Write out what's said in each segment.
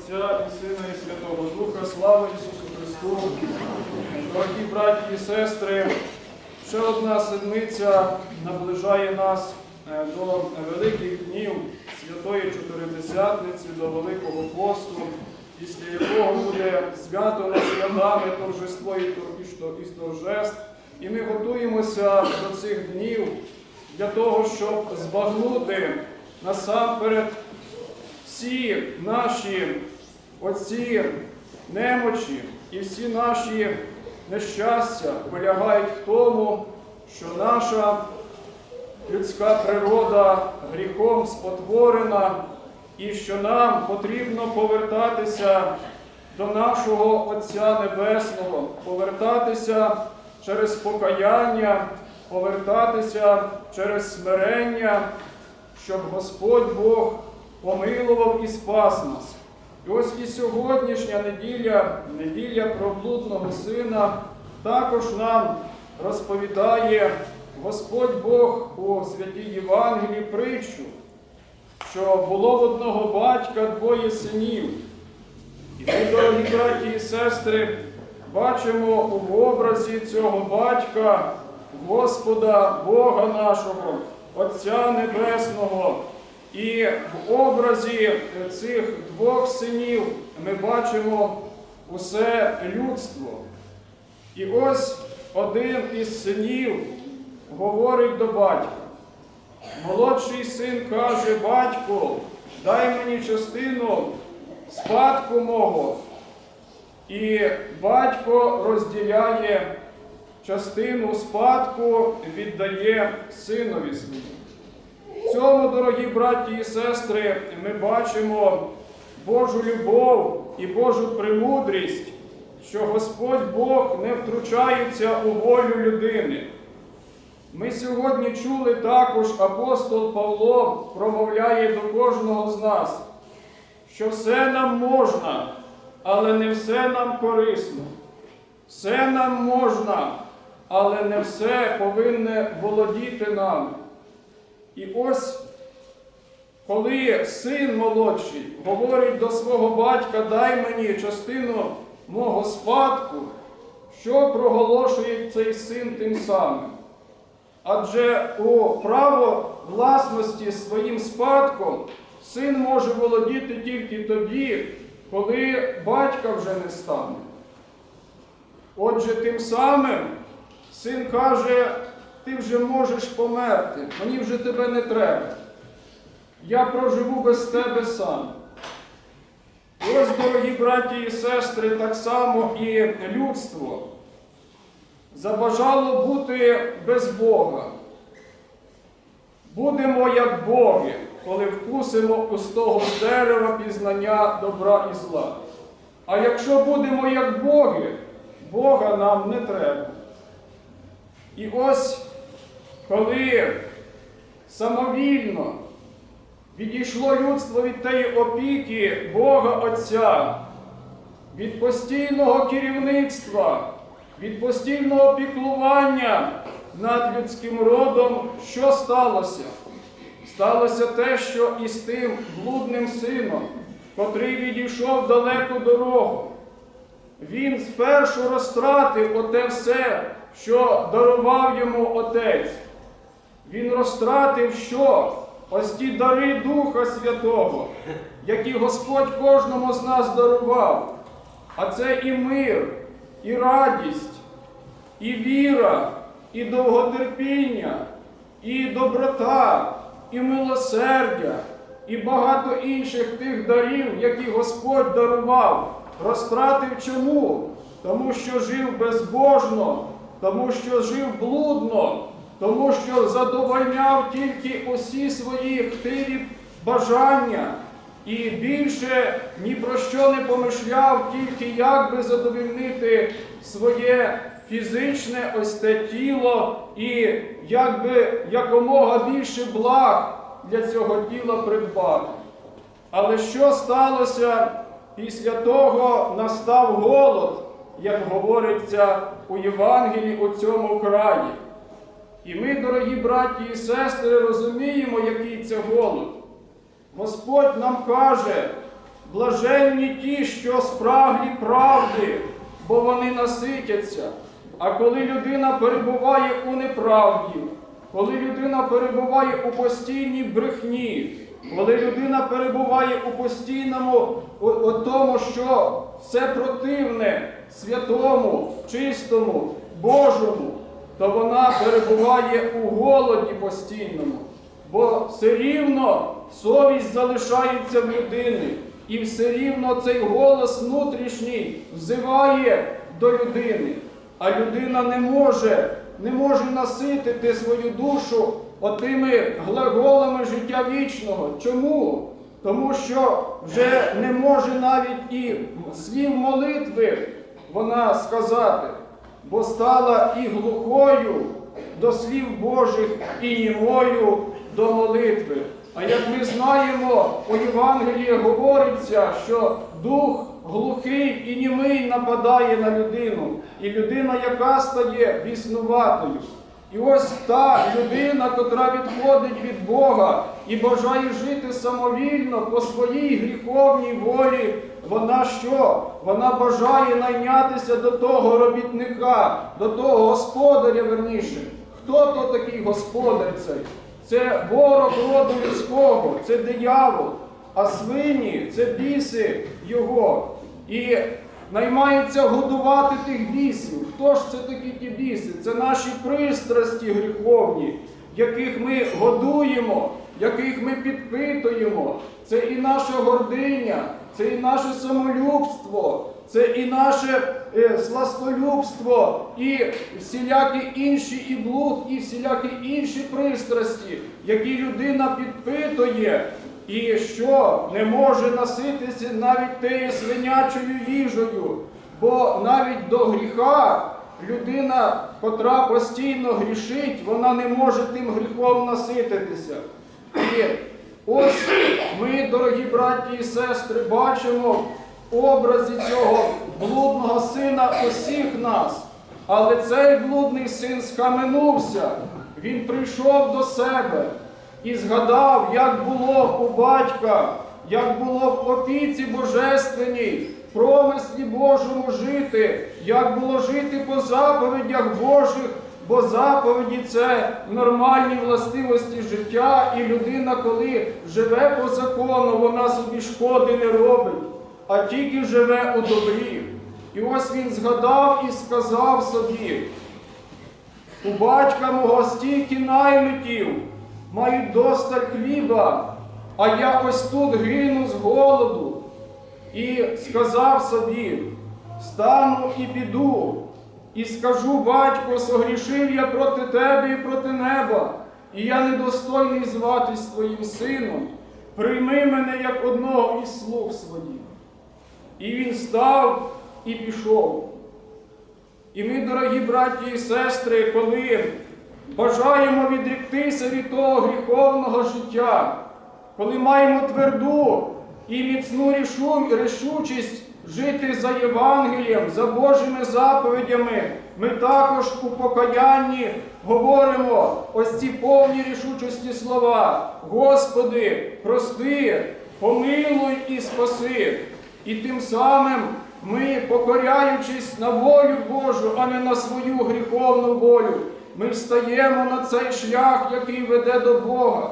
Отця і Сина і Святого Духа, слава Ісусу Христу! Дорогі браті і сестри, ще одна седмиця наближає нас е, до великих днів Святої Чотиридесятниці, до Великого посту, після якого буде свято над святами, торжество і тор- і і торжеств. І ми готуємося до цих днів для того, щоб збагнути насамперед всі наші оці немочі і всі наші нещастя полягають в тому, що наша людська природа гріхом спотворена, і що нам потрібно повертатися до нашого Отця Небесного, повертатися через покаяння, повертатися через смирення, щоб Господь Бог помилував і спас нас. І ось і сьогоднішня неділя, неділя про сина, також нам розповідає Господь Бог у святій Євангелії притчу, що було в одного батька двоє синів. І ми, дорогі браті і сестри, бачимо у образі цього батька Господа Бога нашого, Отця Небесного. І в образі цих двох синів ми бачимо усе людство. І ось один із синів говорить до батька. Молодший син каже, батько, дай мені частину спадку мого. І батько розділяє частину спадку, віддає синові своєму. В цьому, дорогі браті і сестри, ми бачимо Божу любов і Божу премудрість, що Господь Бог не втручається у волю людини. Ми сьогодні чули також апостол Павло промовляє до кожного з нас, що все нам можна, але не все нам корисно. Все нам можна, але не все повинне володіти нами. І ось, коли син молодший говорить до свого батька, дай мені частину мого спадку, що проголошує цей син тим самим? Адже у право власності своїм спадком син може володіти тільки тоді, коли батька вже не стане. Отже, тим самим син каже, ти вже можеш померти, мені вже тебе не треба. Я проживу без тебе сам. Ось, дорогі браті і сестри, так само і людство забажало бути без Бога. Будемо як Боги, коли вкусимо пустого дерева пізнання добра і зла. А якщо будемо як Боги, Бога нам не треба. І ось коли самовільно відійшло людство від тієї опіки Бога Отця, від постійного керівництва, від постійного піклування над людським родом, що сталося? Сталося те, що із тим блудним сином, котрий відійшов далеку дорогу, він спершу розтратив оте все, що дарував йому Отець. Він розтратив що? Ось ті дари Духа Святого, які Господь кожному з нас дарував. А це і мир, і радість, і віра, і довготерпіння, і доброта, і милосердя, і багато інших тих дарів, які Господь дарував. Розтратив чому? Тому що жив безбожно, тому що жив блудно, тому що задовольняв тільки усі свої хтиві бажання і більше ні про що не помишляв, тільки як би задовольнити своє фізичне ось те тіло і як би якомога більше благ для цього тіла придбати. Але що сталося після того настав голод, як говориться у Євангелії у цьому краї. І ми, дорогі браті і сестри, розуміємо, який це голод. Господь нам каже, блаженні ті, що спраглі правди, бо вони наситяться. А коли людина перебуває у неправді, коли людина перебуває у постійній брехні, коли людина перебуває у постійному у, у тому, що все противне святому, чистому, Божому, то вона перебуває у голоді постійному. Бо все рівно совість залишається в людини, і все рівно цей голос внутрішній взиває до людини. А людина не може, не може наситити свою душу отими глаголами життя вічного. Чому? Тому що вже не може навіть і слів молитви вона сказати, бо стала і глухою до слів Божих, і німою до молитви. А як ми знаємо, у Євангелії говориться, що дух глухий і німий нападає на людину, і людина, яка стає біснуватою. І ось та людина, котра відходить від Бога і бажає жити самовільно по своїй гріховній волі, вона що? Вона бажає найнятися до того робітника, до того господаря верніше. Хто то такий господар цей? Це ворог роду людського, це диявол, а свині це біси його. І наймається годувати тих бісів. Хто ж це такі ті біси? Це наші пристрасті гріховні, яких ми годуємо, яких ми підпитуємо. Це і наша гординя, це і наше самолюбство, це і наше е, сластолюбство, і всілякі інші і блуд, і всілякі інші пристрасті, які людина підпитує, і що не може наситися навіть тією свинячою їжею. Бо навіть до гріха людина, котра постійно грішить, вона не може тим гріхом насититися. І ось ми, дорогі браті і сестри, бачимо в образі цього блудного сина усіх нас. Але цей блудний син схаменувся, він прийшов до себе і згадав, як було у батька, як було в опіці божественній, промислі Божому жити, як було жити по заповідях Божих, бо заповіді це нормальні властивості життя, і людина, коли живе по закону, вона собі шкоди не робить, а тільки живе у добрі. І ось він згадав і сказав собі, у батька мого стільки наймитів, мають досталь хліба, а я ось тут гину з голоду. І сказав собі, стану і піду, і скажу, батько, согрішив я проти тебе і проти неба, і я недостойний зватись твоїм сином. Прийми мене як одного із слуг своїх. І він став і пішов. І ми, дорогі браті і сестри, коли бажаємо відріктися від того гріховного життя, коли маємо тверду і міцну рішу- рішучість жити за Євангелієм, за Божими заповідями, ми також у покаянні говоримо ось ці повні рішучості слова. Господи, прости, помилуй і спаси. І тим самим ми, покоряючись на волю Божу, а не на свою гріховну волю, ми встаємо на цей шлях, який веде до Бога,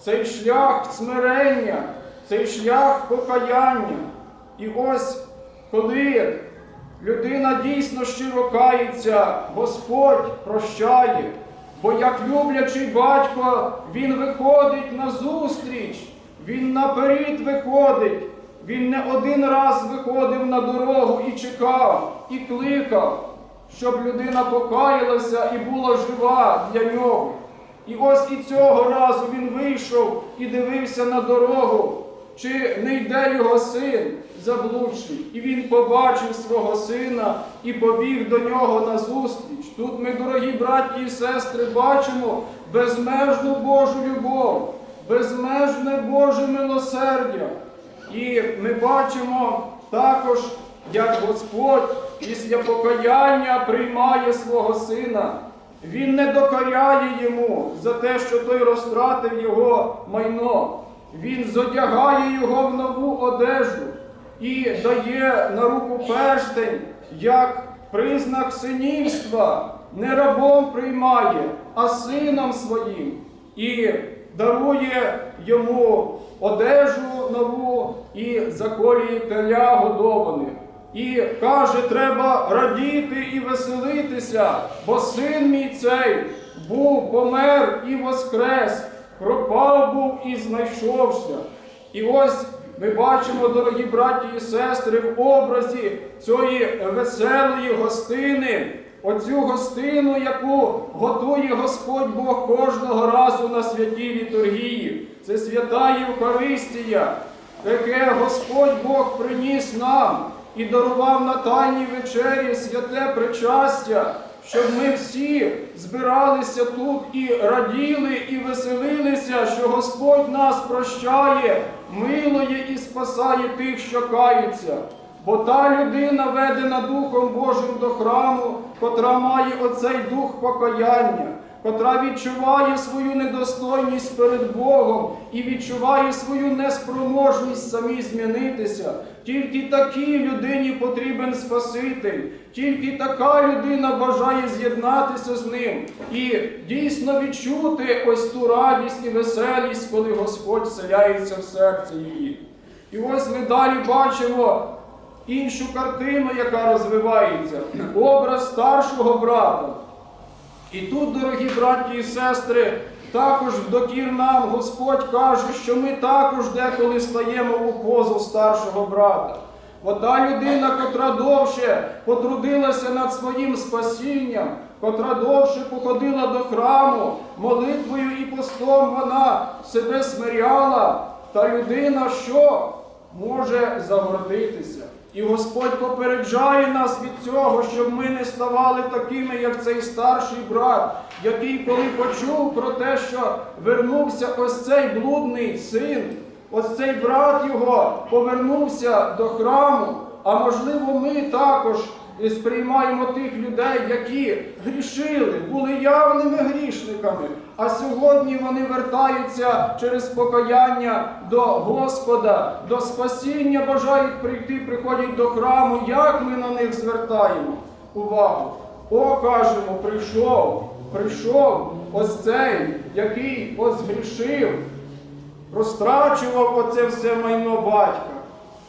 цей шлях смирення, цей шлях покаяння. І ось коли людина дійсно щиро кається, Господь прощає, бо як люблячий батько, він виходить на зустріч, він наперед виходить. Він не один раз виходив на дорогу і чекав, і кликав, щоб людина покаялася і була жива для нього. І ось і цього разу він вийшов і дивився на дорогу, чи не йде його син заблудший. І він побачив свого сина і побіг до нього на зустріч. Тут ми, дорогі браті і сестри, бачимо безмежну Божу любов, безмежне Боже милосердя. І ми бачимо також, як Господь після покаяння приймає свого сина. Він не докоряє йому за те, що той розтратив його майно. Він зодягає його в нову одежу. І дає на руку перстень як признак синівства, не рабом приймає, а сином своїм, і дарує йому одежу нову і заколює теля годованих. І каже, треба радіти і веселитися, бо син мій цей був, помер і воскрес, пропав був і знайшовся. І ось ми бачимо, дорогі браті і сестри, в образі цієї веселої гостини, оцю гостину, яку готує Господь Бог кожного разу на святій літургії. Це свята Євхаристія, яке Господь Бог приніс нам і дарував на тайній вечері святе причастя, щоб ми всі збиралися тут і раділи, і веселилися, що Господь нас прощає, милує і спасає тих, що каються. Бо та людина, ведена Духом Божим до храму, котра має оцей дух покаяння, котра відчуває свою недостойність перед Богом і відчуває свою неспроможність самі змінитися. Тільки такій людині потрібен Спаситель, тільки така людина бажає з'єднатися з ним і дійсно відчути ось ту радість і веселість, коли Господь вселяється в серце її. І ось ми далі бачимо іншу картину, яка розвивається, образ старшого брата. І тут, дорогі браті і сестри, також в докір нам Господь каже, що ми також деколи стаємо у позу старшого брата. Бо та людина, котра довше потрудилася над своїм спасінням, котра довше походила до храму, молитвою і постом вона себе смиряла, та людина що може загордитися. І Господь попереджає нас від цього, щоб ми не ставали такими, як цей старший брат, який, коли почув про те, що вернувся ось цей блудний син, ось цей брат його повернувся до храму. А можливо, ми також сприймаємо тих людей, які грішили, були явними грішниками, а сьогодні вони вертаються через покаяння до Господа, до спасіння, бажають прийти, приходять до храму. Як ми на них звертаємо увагу? О, кажемо, прийшов, прийшов ось цей, який ось грішив, розтрачував оце все майно батька.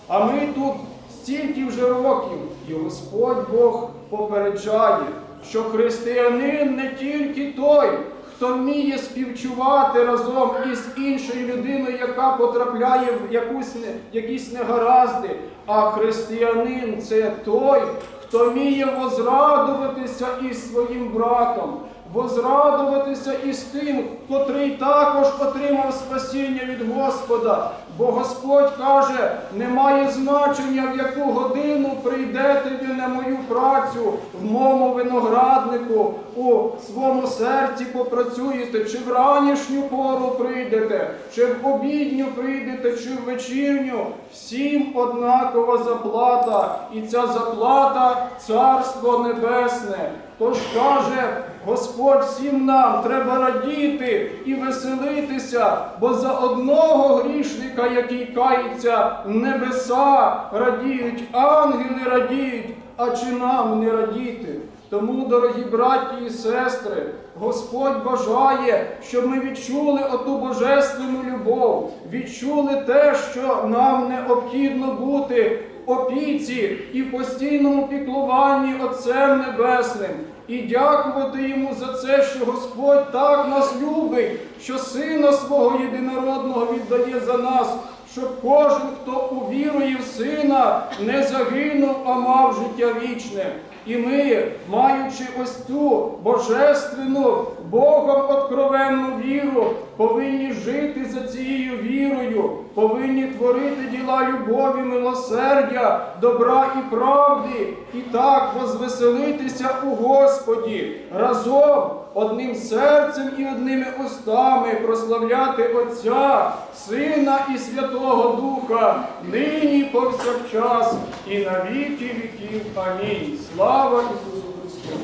А ми тут стільки вже років, і Господь Бог попереджає, що християнин не тільки той, хто вміє співчувати разом із іншою людиною, яка потрапляє в якусь, якісь негаразди, а християнин це той, хто вміє возрадуватися із своїм братом, возрадуватися із тим, котрий також отримав спасіння від Господа. Бо Господь каже, немає значення, в яку годину прийдете ви на мою працю в моєму винограднику, у своєму серці попрацюєте, чи в ранішню пору прийдете, чи в обідню прийдете, чи в вечірню. Всім однакова заплата, і ця заплата царство небесне. Тож каже Господь всім нам треба радіти і веселитися, бо за одного грішника, який кається, небеса радіють, ангели радіють, а чи нам не радіти? Тому, дорогі браті і сестри, Господь бажає, щоб ми відчули оту божественну любов, відчули те, що нам необхідно бути в опіці і постійному піклуванні Отцем Небесним. І дякувати йому за це, що Господь так нас любить, що Сина свого єдинородного віддає за нас, щоб кожен, хто увірує в Сина, не загинув, а мав життя вічне. І ми, маючи ось цю божественну, Богом откровенну віру, повинні жити за цією вірою, повинні творити діла любові, милосердя, добра і правди, і так возвеселитися у Господі, разом одним серцем і одними устами прославляти Отця, Сина і Святого Духа, нині повсякчас і на віки віків. Амінь. Слава Ісусу Христу!